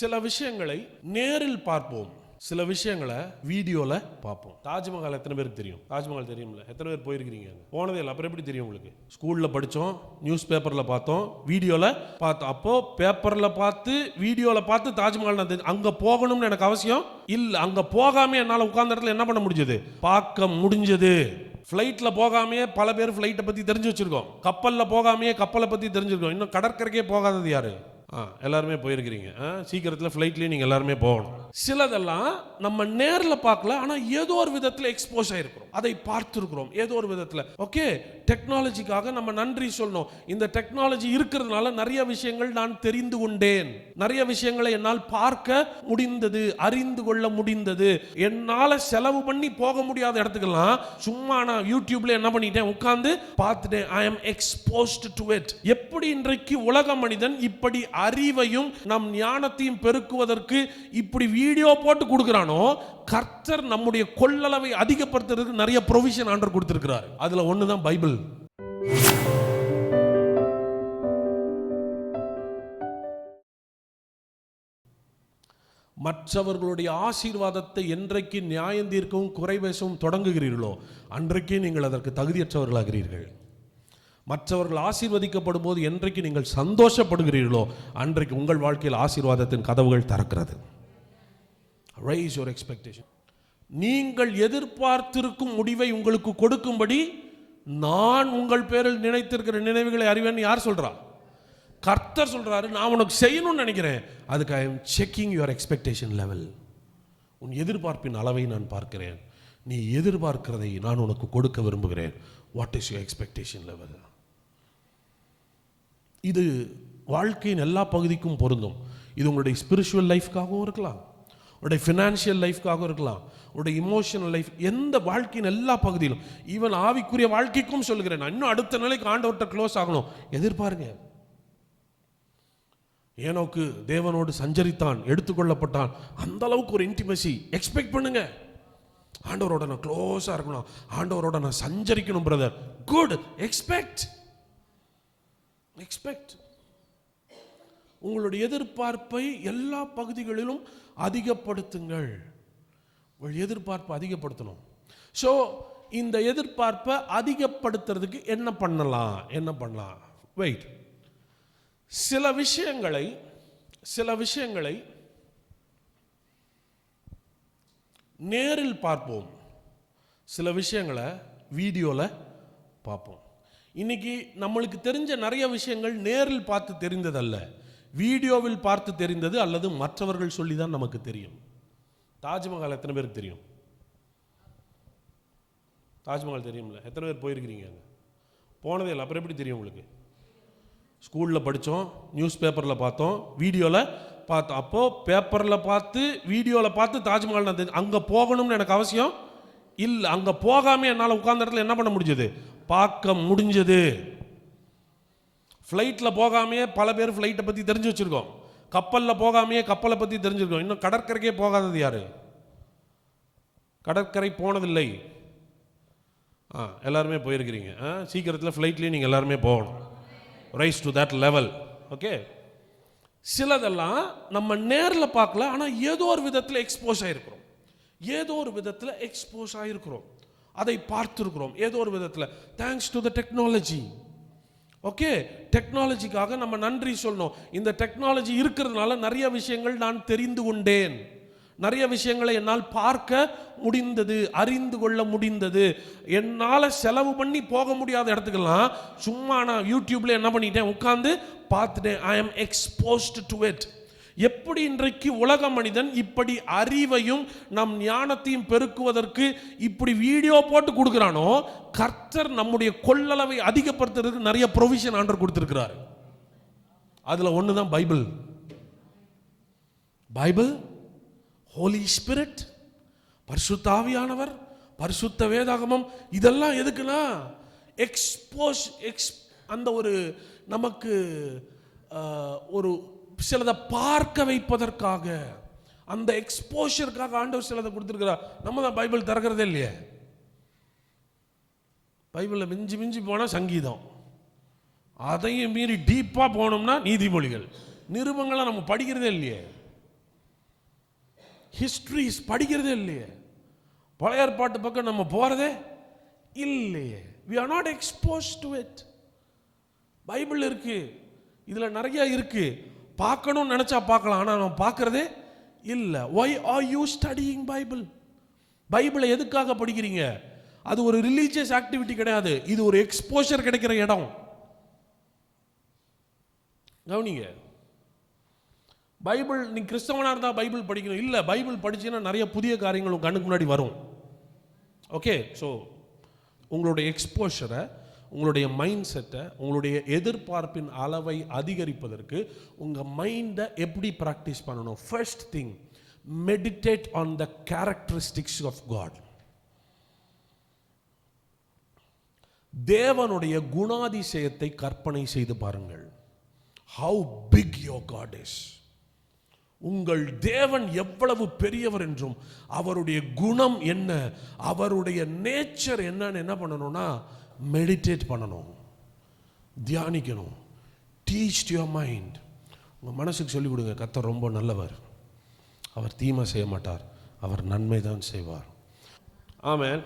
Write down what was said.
சில விஷயங்களை நேரில் பார்ப்போம். சில விஷயங்களை வீடியோவில் பார்ப்போம். தாஜ்மஹால் எத்தனை பேருக்கு தெரியும்? தாஜ்மஹால் தெரியும்ல. எத்தனை பேர் போயிருக்கிறீங்க போனதே இல்லை. அப்புறம் எப்படி தெரியும் உங்களுக்கு? ஸ்கூலில் படித்தோம் நியூஸ் பேப்பரில் பார்த்தோம் வீடியோவில் பார்த்தோம் அப்போது பேப்பரில் பார்த்து வீடியோவில் பார்த்து தாஜ்மஹால் நான் தெரிஞ்சு- அங்கே போகணும்னு எனக்கு அவசியம் இல்லை. அங்கே போகாமல் என்னால் உட்கார்ந்த இடத்துல என்ன பண்ண முடிஞ்சது? பார்க்க முடிஞ்சது. ஃப்ளைட்டில் போகாமையே பல பேர் ஃப்ளைட்டை பற்றி தெரிஞ்சு வச்சுருக்கோம். கப்பலில் போகாமையே கப்பலை பற்றி தெரிஞ்சிருக்கோம். இன்னும் கடற்கரைக்கே போகாதது யாரு? எல்லாருமே போயிருக்கிறீங்க. ஆ சீக்கிரத்தில் ஃப்ளைட்லேயே நீங்கள் எல்லாருமே போகணும். சிலதெல்லாம் நம்ம நேரில் பார்க்கல ஆனால் ஏதோ ஒரு விதத்தில் எக்ஸ்போஸ் ஆகிருக்கிறோம் அதை பார்த்துருக்குறோம். ஏதோ ஒரு விதத்தில். ஓகே டெக்னாலஜிக்காக நம்ம நன்றி சொல்லணும். இந்த டெக்னாலஜி இருக்கிறதுனால நிறைய விஷயங்கள் நான் தெரிந்து கொண்டேன். நிறைய விஷயங்களை என்னால் பார்க்க முடிந்தது அறிந்து கொள்ள முடிந்தது. என்னால் செலவு பண்ணி போக முடியாத இடத்துக்கெல்லாம் சும்மா நான் யூடியூப்ல என்ன பண்ணிட்டேன்? உட்காந்து பார்த்துட்டேன். I am exposed to it எப்படி இன்றைக்கு உலக மனிதன் இப்படி அறிவையும் நம் ஞானத்தையும் பெருக்குவதற்கு இப்படி வீடியோ போட்டு கொடுக்குறானோ கர்த்தர் நம்முடைய கொள்ளளவை அதிகப்படுத்துறதுக்கு நிறைய ப்ரொவிஷன் ஆண்டர் கொடுத்துருக்கிறார். அதில் ஒன்று தான் பைபிள். மற்றவர்களுடைய ஆசீர்வாதத்தை என்றைக்கு நியாயம் தீர்க்கவும் குறை பேசவும் தொடங்குகிறீர்களோ அன்றைக்கே நீங்கள் அதற்கு தகுதியற்றவர்களாகிறீர்கள். மற்றவர்கள் ஆசீர்வதிக்கப்படும் போது என்றைக்கு நீங்கள் சந்தோஷப்படுகிறீர்களோ அன்றைக்கு உங்கள் வாழ்க்கையில் ஆசீர்வாதத்தின் கதவுகள் திறக்கிறது. ரைஸ் யுவர் எக்ஸ்பெக்டேஷன் நீங்கள் எதிர்பார்த்திருக்கும் முடிவை உங்களுக்கு கொடுக்கும்படி நான் உங்கள் பேரில் நினைத்திருக்கிற நினைவுகளை அறிவேன். யார் சொல்றா? கர்த்தர் சொல்றாரு நான் உனக்கு செய்யணும்னு நினைக்கிறேன். அதுக்கு I am checking your expectation level உன் எதிர்பார்ப்பின் அளவை நான் பார்க்கிறேன். நீ எதிர்பார்க்கிறதை நான் உனக்கு கொடுக்க விரும்புகிறேன். What is your expectation level இது வாழ்க்கையின் எல்லா பகுதிக்கும் பொருந்தும். இது உங்களுடைய ஸ்பிரிச்சுவல் லைஃப்காகவும் இருக்கலாம். உங்களுடைய ஃபினான்ஷியல் லைஃப்காகவும் இருக்கலாம். உங்களுடைய இமோஷனல் லைஃப் எந்த வாழ்க்கையின் எல்லா பகுதியிலும் ஈவன் ஆவிக்குரிய வாழ்க்கைக்கும் சொல்லுகிறேன். நான் இன்னும் அடுத்த நிலைக்கு ஆண்டவர்கிட்ட க்ளோஸ் ஆகணும். எதிர்பாருங்க. ஏனோக்கு தேவனோடு சஞ்சரித்தான் எடுத்துக்கொள்ளப்பட்டான். அந்த அளவுக்கு ஒரு இன்டிமசி எக்ஸ்பெக்ட் பண்ணுங்க. ஆண்டவரோட நான் க்ளோஸாக இருக்கணும். ஆண்டவரோட நான் சஞ்சரிக்கணும் பிரதர் குட் எக்ஸ்பெக்ட் எக்ஸ்பெக்ட் உங்களுடைய எதிர்பார்ப்பை எல்லா பகுதிகளிலும் அதிகப்படுத்துங்கள். உங்கள் எதிர்பார்ப்பை அதிகப்படுத்தணும். ஸோ இந்த எதிர்பார்ப்பை அதிகப்படுத்துறதுக்கு என்ன பண்ணலாம்? என்ன பண்ணலாம்? வெயிட் சில விஷயங்களை சில விஷயங்களை நேரில் பார்ப்போம். சில விஷயங்களை வீடியோவில் பார்ப்போம். இன்னைக்கு நம்மளுக்கு தெரிஞ்ச நிறைய விஷயங்கள் நேரில் பார்த்து தெரிந்ததல்ல. வீடியோவில் பார்த்து தெரிந்தது அல்லது மற்றவர்கள் சொல்லி தான் நமக்கு தெரியும். தாஜ்மஹால் எத்தனை பேருக்கு தெரியும்? தாஜ்மஹால் தெரியும்ல? எத்தனை பேர் போயிருக்கிறீங்க அங்கே? போனதே இல்லை. அப்புறம் எப்படி தெரியும் உங்களுக்கு? ஸ்கூலில் படித்தோம் நியூஸ் பேப்பரில் பார்த்தோம் வீடியோவில் பார்த்தோம். அப்போது பேப்பரில் பார்த்து வீடியோவில் பார்த்து தாஜ்மஹால் நான் தெரிஞ்சு அங்கே போகணும்னு எனக்கு அவசியம் இல்லை அங்கே போகாமல் என்னால் உட்கார்ந்த இடத்துல என்ன பண்ண முடிஞ்சது? பார்க்க முடிஞ்சது. ஃப்ளைட்டில் போகாமையே பல பேர் ஃப்ளைட்டை பற்றி தெரிஞ்சு வச்சுருக்கோம். கப்பலில் போகாமையே கப்பலை பற்றி தெரிஞ்சிருக்கோம். இன்னும் கடற்கரைக்கே போகாதது யார்? கடற்கரை போனதில்லை. ஆ எல்லாருமே போயிருக்கிறீங்க. ஆ சீக்கிரத்தில் ஃப்ளைட்லேயே நீங்கள் எல்லாருமே போகணும். Rise to that level okay சிலதெல்லாம் நம்ம நேரில் பார்க்கல ஆனால் ஏதோ ஒரு விதத்தில் எக்ஸ்போஸ் ஆகிருக்கிறோம் ஏதோ ஒரு விதத்தில் எக்ஸ்போஸ் ஆகிருக்கிறோம் அதை பார்த்துருக்குறோம். ஏதோ ஒரு விதத்தில். Thanks to the technology okay டெக்னாலஜிக்காக நம்ம நன்றி சொல்லணும். இந்த டெக்னாலஜி இருக்கிறதுனால நிறைய விஷயங்கள் நான் தெரிந்து கொண்டேன். நிறைய விஷயங்களை என்னால் பார்க்க முடிந்தது அறிந்து கொள்ள முடிந்தது. என்னால் செலவு பண்ணி போக முடியாத இடத்துக்கெல்லாம் சும்மா நான் யூடியூப்ல என்ன பண்ணிட்டேன்? உட்காந்து பார்த்துட்டேன். I am exposed to it எப்படி இன்றைக்கு உலக மனிதன் இப்படி அறிவையும் நம் ஞானத்தையும் பெருக்குவதற்கு இப்படி வீடியோ போட்டு கொடுக்குறானோ கர்த்தர் நம்முடைய கொள்ளளவை அதிகப்படுத்துறதுக்கு நிறைய ப்ரொவிஷன் ஆண்டர் கொடுத்திருக்கிறார். அதில் ஒன்று தான் பைபிள். பைபிள் ஹோலி ஸ்பிரிட் பரிசுத்தாவியானவர் பரிசுத்த வேதாகமம் இதெல்லாம் எதுக்குன்னா எக்ஸ்போஸ் எக்ஸ் அந்த ஒரு நமக்கு ஒரு சிலதை பார்க்க வைப்பதற்காக. அந்த எக்ஸ்போஷருக்காக ஆண்டவர் சிலதை கொடுத்துருக்கிறார். நம்ம தான் பைபிள் திறக்கிறதே இல்லையே. பைபிளில் மிஞ்சி மிஞ்சி போனால் சங்கீதம். அதையும் மீறி டீப்பாக போனோம்னா நீதிமொழிகள். நிருபங்களை நம்ம படிக்கிறதே இல்லையே. ஹிஸ்ட்ரிஸ் படிக்கிறதே இல்லையே. பழைய ஏற்பாட்டு பக்கம் நம்ம போகிறதே இல்லையே. We are not expose to it Bible இருக்குது இதில் நிறையா இருக்குது பார்க்கணும்னு நினச்சா பார்க்கலாம் ஆனால் நம்ம பார்க்குறதே இல்லை. Why are you studying Bible பைபிளை எதுக்காக படிக்கிறீங்க? அது ஒரு ரிலீஜியஸ் ஆக்டிவிட்டி கிடையாது. இது ஒரு எக்ஸ்போஷர் கிடைக்கிற இடம். கவனிங்க. பைபிள் நீ கிறிஸ்தவனாக இருந்தால் பைபிள் படிக்கணும். இல்லை பைபிள் படிச்சீங்கன்னா நிறைய புதிய காரியங்கள் உங்கள் கண்ணுக்கு முன்னாடி வரும். ஓகே ஸோ உங்களுடைய எக்ஸ்போஷரை உங்களுடைய மைண்ட் செட்டை உங்களுடைய எதிர்பார்ப்பின் அளவை அதிகரிப்பதற்கு உங்கள் மைண்டை எப்படி ப்ராக்டிஸ் பண்ணணும்? First thing meditate on the characteristics of God தேவனுடைய குணாதிசயத்தை கற்பனை செய்து பாருங்கள். How big your God is உங்கள் தேவன் எவ்வளவு பெரியவர் என்றும் அவருடைய குணம் என்ன அவருடைய நேச்சர் என்னன்னு என்ன பண்ணணும்னா மெடிடேட் பண்ணணும். தியானிக்கணும். டீச் யுவர் மைண்ட் உங்கள் மனசுக்கு சொல்லிக் கொடுங்க கத்தர் ரொம்ப நல்லவர். அவர் தீமை செய்ய மாட்டார். அவர் நன்மை தான் செய்வார். ஆமேன்.